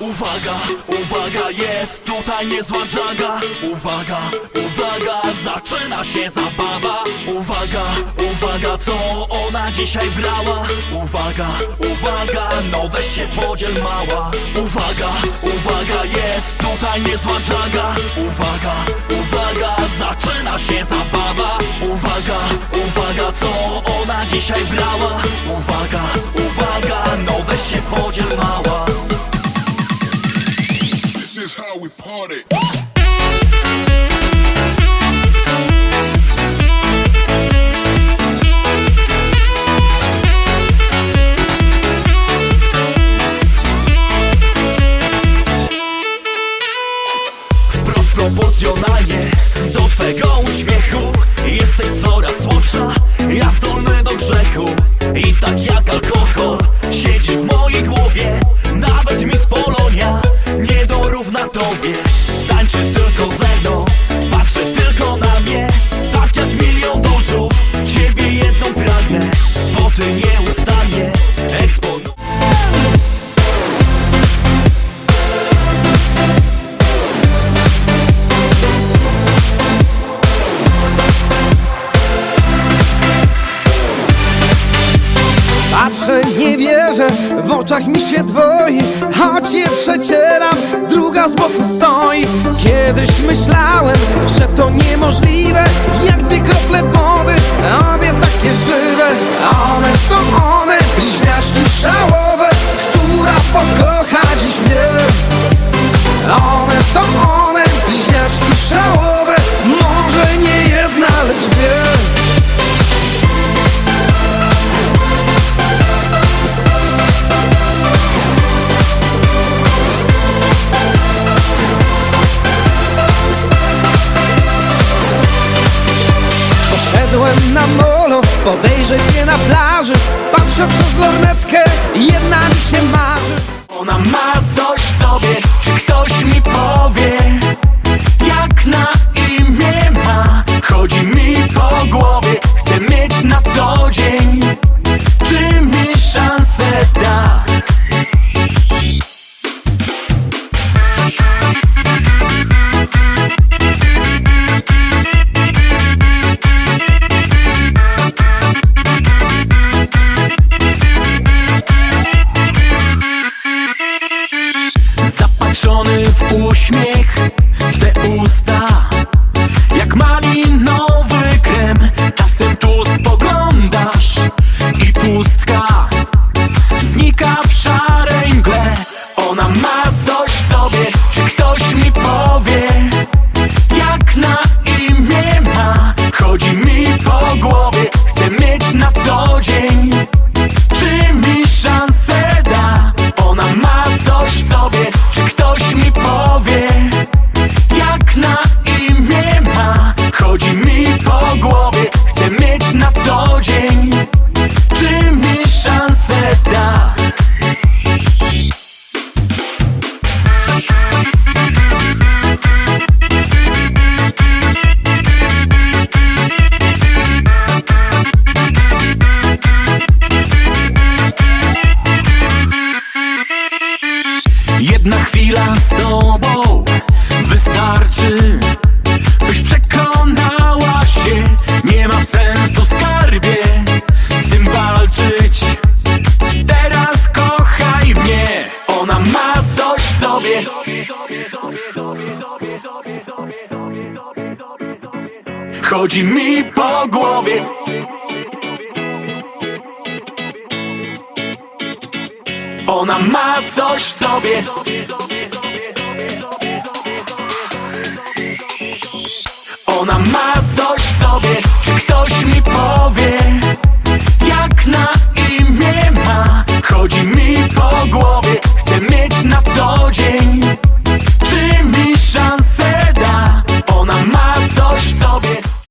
Uwaga, uwaga, jest tutaj niezła dżaga Uwaga, uwaga, zaczyna się zabawa. Uwaga, uwaga, co ona dzisiaj brała? Uwaga, uwaga, no weź się podziel mała. Uwaga, uwaga, jest tutaj niezła dżaga Uwaga, uwaga, zaczyna się zabawa. Uwaga, uwaga, co ona dzisiaj brała Patrzę, nie wierzę, w oczach mi się dwoi Choć je przecieram, druga z boku stoi. Kiedyś myślałem, że to podejrzeć je na plaży Patrzę przez lornetkę, jedna mi się marzy. Ona ma coś w sobie, czy ktoś mi powie W uśmiech, te usta. Jak malinowy krem Czasem tu spoglądasz i pustka Znika w szarej mgle. Ona ma coś w sobie, czy ktoś mi powie? Jak na imię ma, chodzi mi po głowie Chcę mieć na co dzień Jedna chwila z tobą wystarczy Byś przekonała się. Nie ma sensu skarbie Z tym walczyć. Teraz kochaj mnie. Ona ma coś w sobie. Chodzi mi po głowie Ona ma coś w sobie. Ona ma coś w sobie